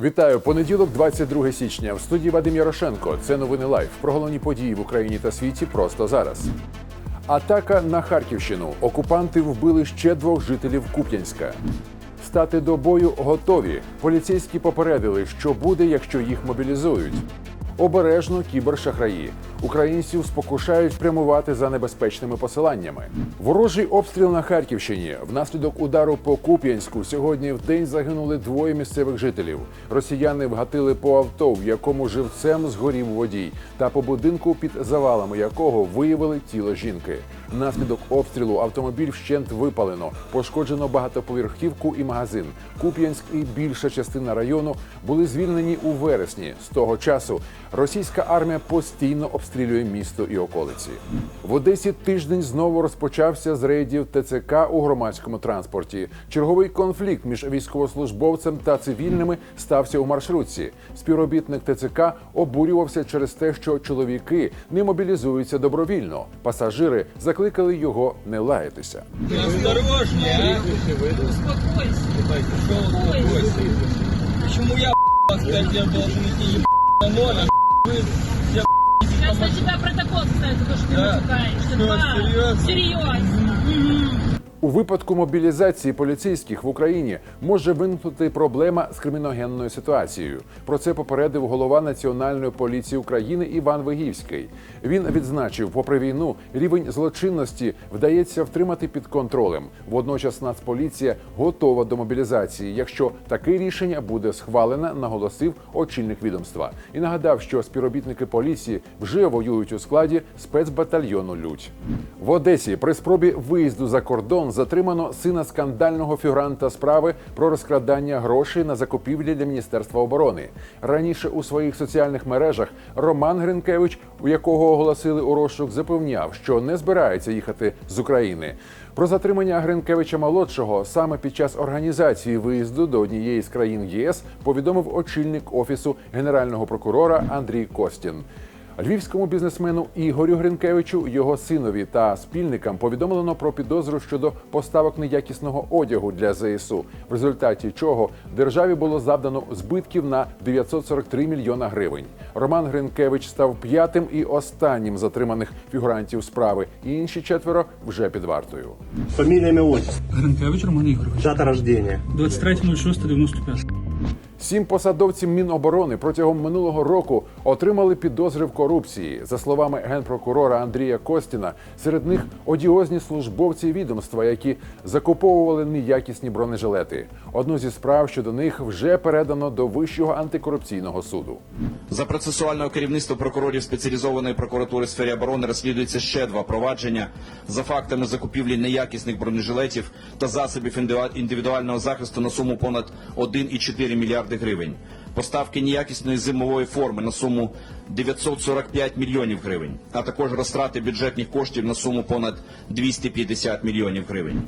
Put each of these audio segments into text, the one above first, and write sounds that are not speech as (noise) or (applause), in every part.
Вітаю понеділок, 22 січня. В студії Вадим Ярошенко. Це новини лайф. Про головні події в Україні та світі просто зараз. Атака на Харківщину. Окупанти вбили ще двох жителів Куп'янська. Стати до бою готові. Поліцейські попередили, що буде, якщо їх мобілізують. Обережно кібершахраї. Українців спокушають прямувати за небезпечними посиланнями. Ворожий обстріл на Харківщині. Внаслідок удару по Куп'янську сьогодні в день загинули двоє місцевих жителів. Росіяни вгатили по авто, в якому живцем згорів водій, та по будинку, під завалами якого виявили тіло жінки. Внаслідок обстрілу автомобіль вщент випалено, пошкоджено багатоповерхівку і магазин. Куп'янськ і більша частина району були звільнені у вересні. З того часу російська армія постійно обстрілює місто і околиці. В Одесі тиждень знову розпочався з рейдів ТЦК у громадському транспорті. Черговий конфлікт між військовослужбовцем та цивільними стався у маршрутці. Співробітник ТЦК обурювався через те, що чоловіки не мобілізуються добровільно. Пасажири закликали його не лаятися. Чому я вас пять лет должен идти на ноль, а вы все Сейчас на тебя протокол за то, что ты Да. матюкаешься. Да. серьезно? Серьезно. У випадку мобілізації поліцейських в Україні може виникнути проблема з криміногенною ситуацією. Про це попередив голова Національної поліції України Іван Вигівський. Він відзначив, попри війну, рівень злочинності вдається втримати під контролем. Водночас Нацполіція готова до мобілізації. Якщо таке рішення буде схвалене, наголосив очільник відомства і нагадав, що співробітники поліції вже воюють у складі спецбатальйону Людь в Одесі. При спробі виїзду за кордон затримано сина скандального фігуранта справи про розкрадання грошей на закупівлі для міністерства оборони. Раніше у своїх соціальних мережах Роман Гринкевич, у якого оголосили у розшук, запевняв, що не збирається їхати з України. Про затримання Гринкевича молодшого саме під час організації виїзду до однієї з країн ЄС повідомив очільник офісу генерального прокурора Андрій Костін. Львівському бізнесмену Ігорю Гринкевичу, його синові та спільникам повідомлено про підозру щодо поставок неякісного одягу для ЗСУ, в результаті чого державі було завдано збитків на 943 мільйона гривень. Роман Гринкевич став п'ятим і останнім затриманих фігурантів справи. Інші четверо вже під вартою. Имя, отчество. Гринкевич Роман Ігорович. Дата рождения. 23.06.95. Сім посадовців Міноборони протягом минулого року отримали підозри в корупції. За словами генпрокурора Андрія Костіна, серед них одіозні службовці відомства, які закуповували неякісні бронежилети. Одну зі справ щодо них вже передано до Вищого антикорупційного суду. За процесуального керівництва прокурорів спеціалізованої прокуратури сфері оборони розслідується ще два провадження за фактами закупівлі неякісних бронежилетів та засобів індивідуального захисту на суму понад 1,4 мільярди гривень. Поставки неякісної зимової форми на суму 945 мільйонів гривень, а також розтрати бюджетних коштів на суму понад 250 мільйонів гривень.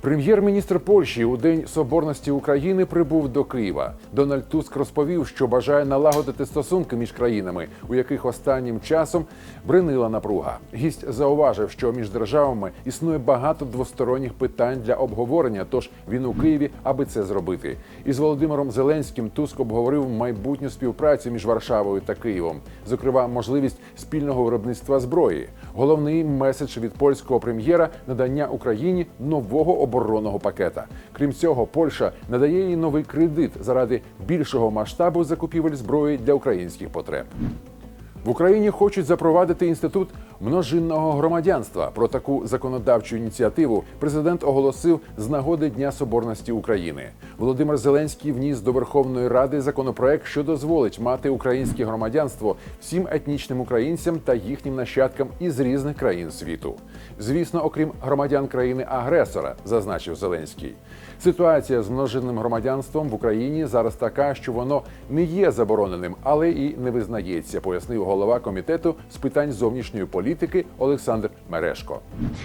Прем'єр-міністр Польщі у День Соборності України прибув до Києва. Дональд Туск розповів, що бажає налагодити стосунки між країнами, у яких останнім часом бринила напруга. Гість зауважив, що між державами існує багато двосторонніх питань для обговорення. Тож він у Києві, аби це зробити. Із Володимиром Зеленським Туск обговорив майбутню співпрацю між Варшавою та Києвом, зокрема, можливість спільного виробництва зброї. Головний меседж від польського прем'єра надання Україні нового оборонного пакета. Крім цього, Польща надає їй новий кредит заради більшого масштабу закупівель зброї для українських потреб. В Україні хочуть запровадити інститут множинного громадянства. Про таку законодавчу ініціативу президент оголосив з нагоди Дня Соборності України. Володимир Зеленський вніс до Верховної Ради законопроект, що дозволить мати українське громадянство всім етнічним українцям та їхнім нащадкам із різних країн світу. Звісно, окрім громадян країни-агресора, зазначив Зеленський. Ситуація з множинним громадянством в Україні зараз така, що воно не є забороненим, але і не визнається, пояснив голова комітету з питань зовнішньої політики Олександр Мерешко.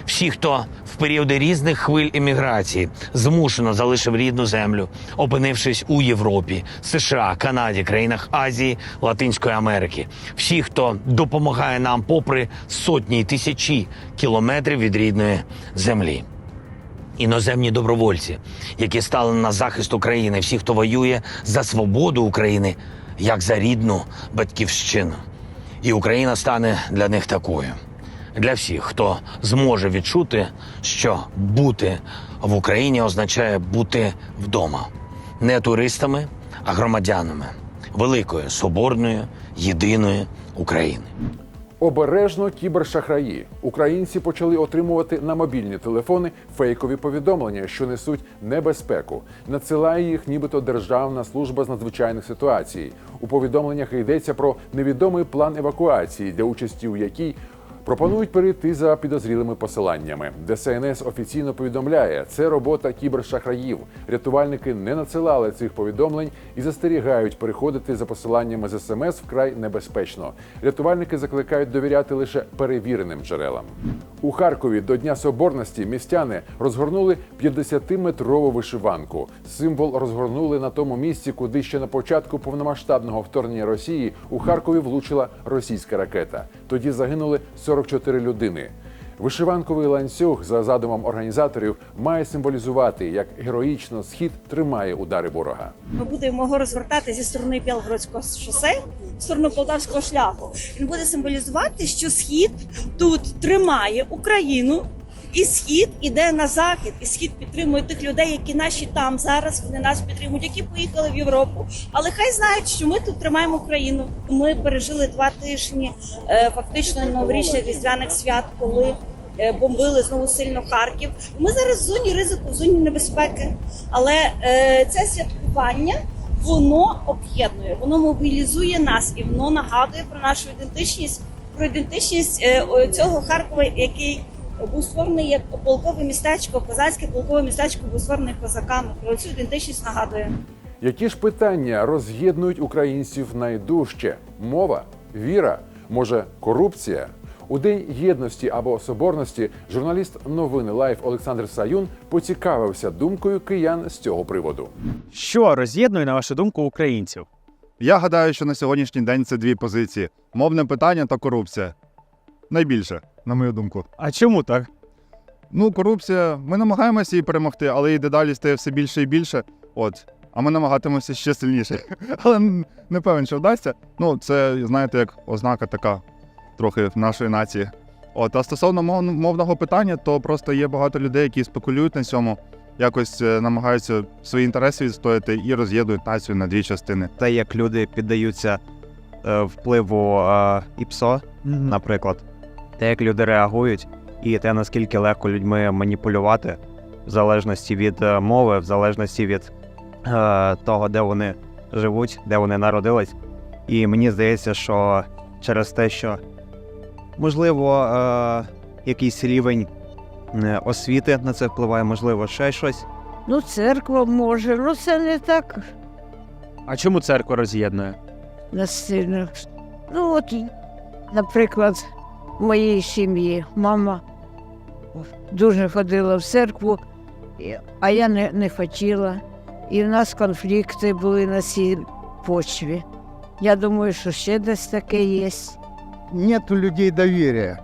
Всі, хто в періоди різних хвиль еміграції змушено залишив рідну землю, опинившись у Європі, США, Канаді, країнах Азії, Латинської Америки. Всі, хто допомагає нам попри сотні й тисячі кілометрів від рідної землі. іноземні добровольці, які стали на захист України, всі, хто воює за свободу України, як за рідну батьківщину. І Україна стане для них такою. Для всіх, хто зможе відчути, що бути в Україні означає бути вдома, не туристами, а громадянами великої, соборної, єдиної України. Обережно кібершахраї. Українці почали отримувати на мобільні телефони фейкові повідомлення, що несуть небезпеку. Надсилає їх, нібито Державна служба з надзвичайних ситуацій. У повідомленнях йдеться про невідомий план евакуації, для участі у якій Пропонують перейти за підозрілими посиланнями. ДСНС офіційно повідомляє, це робота кібершахраїв. Рятувальники не надсилали цих повідомлень і застерігають переходити за посиланнями з СМС вкрай небезпечно. Рятувальники закликають довіряти лише перевіреним джерелам. У Харкові до Дня Соборності містяни розгорнули 50-метрову вишиванку. Символ розгорнули на тому місці, куди ще на початку повномасштабного вторгнення Росії у Харкові влучила російська ракета. Тоді загинули 44 людини. Вишиванковий ланцюг за задумом організаторів має символізувати, як героїчно схід тримає удари ворога. Ми будемо його розвертати зі сторони Білгородського шосе в сторону Полтавського шляху. Він буде символізувати, що схід тут тримає Україну. І схід іде на захід, і схід підтримує тих людей, які наші там зараз вони нас підтримують, які поїхали в Європу. Але хай знають, що ми тут тримаємо Україну. Ми пережили два тижні е, фактично новорічних різдвяних свят, коли е, бомбили знову сильно Харків. Ми зараз в зоні ризику, в зоні небезпеки. Але е, це святкування воно об'єднує, воно мобілізує нас і воно нагадує про нашу ідентичність, про ідентичність цього Харкова, який був створений як полкове містечко, козацьке полкове містечко був створений козаками. Про цю ідентичність нагадує. Які ж питання роз'єднують українців найдужче? Мова, віра, може, корупція? У день єдності або соборності журналіст новини Лайф Олександр Саюн поцікавився думкою киян з цього приводу. Що роз'єднує, на вашу думку, українців? Я гадаю, що на сьогоднішній день це дві позиції: мовне питання та корупція. Найбільше, на мою думку. А чому так? Ну, корупція, ми намагаємося її перемогти, але її дедалі стає все більше і більше. От. А ми намагатимемося ще сильніше. (laughs) Але не певен, що вдасться. Ну, це, знаєте, як ознака така трохи нашої нації. От, а стосовно мов- мовного питання, то просто є багато людей, які спекулюють на цьому, якось е, намагаються свої інтереси відстояти і роз'єднують націю на дві частини. те, як люди піддаються е, впливу е, ІПСО, наприклад, те, як люди реагують, і те, наскільки легко людьми маніпулювати, в залежності від е, мови, в залежності від е, того, де вони живуть, де вони народились. І мені здається, що через те, що можливо е, якийсь рівень е, освіти на це впливає, можливо, ще щось. Ну, церква може, ну це не так А чому церква роз'єднує? насильно. Ну, от, наприклад, в моїй сім'ї мама дуже ходила в церкву, і- а я не, не хотіла. І в нас конфлікти були на цій почві. Я думаю, що ще десь таке є. нет у людей доверия.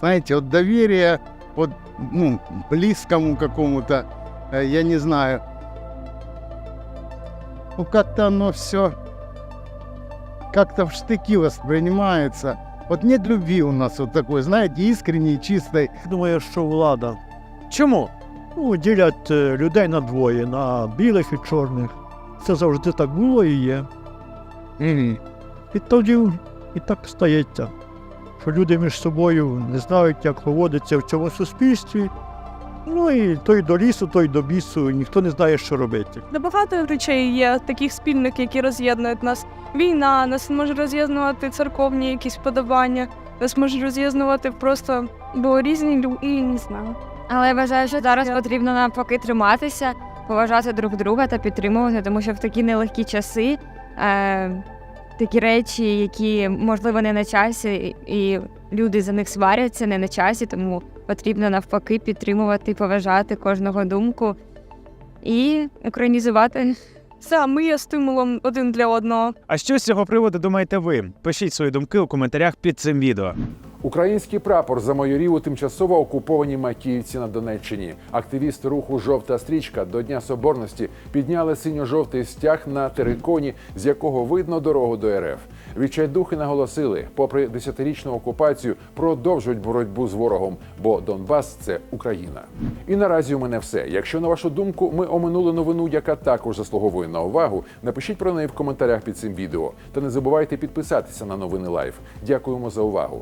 Знаете, вот доверие вот, ну, близкому какому-то, э, я не знаю. Ну, как-то оно все как-то в штыки воспринимается. Вот нет любви у нас вот такой, знаете, искренней, чистой. Думаю, що влада Чому? ну, ділять е, людей на двоє, на білих і чорних. Це завжди так було і є. І тоді і так стається, що люди між собою не знають, як поводиться в цьому суспільстві. Ну і той до лісу, той до бісу, ніхто не знає, що робити. Багато речей є таких спільних, які роз'єднують нас. Війна, нас може роз'єднувати церковні якісь подобання, нас може роз'єднувати просто, бо різні люди, і не знаю. Але я вважаю, що зараз потрібно навпаки триматися, поважати друг друга та підтримувати, тому що в такі нелегкі часи е, такі речі, які можливо не на часі, і люди за них сваряться, не на часі, тому потрібно навпаки підтримувати, поважати кожного думку і українізувати. Ми є стимулом один для одного. А що з цього приводу думаєте ви? Пишіть свої думки у коментарях під цим відео. Український прапор замайорів у тимчасово окупованій Макіївці на Донеччині. Активісти руху Жовта стрічка до Дня Соборності підняли синьо-жовтий стяг на териконі, з якого видно дорогу до РФ. Відчайдухи наголосили, попри десятирічну окупацію, продовжують боротьбу з ворогом, бо Донбас це Україна. І наразі у мене все. Якщо на вашу думку ми оминули новину, яка також заслуговує на увагу, напишіть про неї в коментарях під цим відео. Та не забувайте підписатися на новини Лайф. Дякуємо за увагу.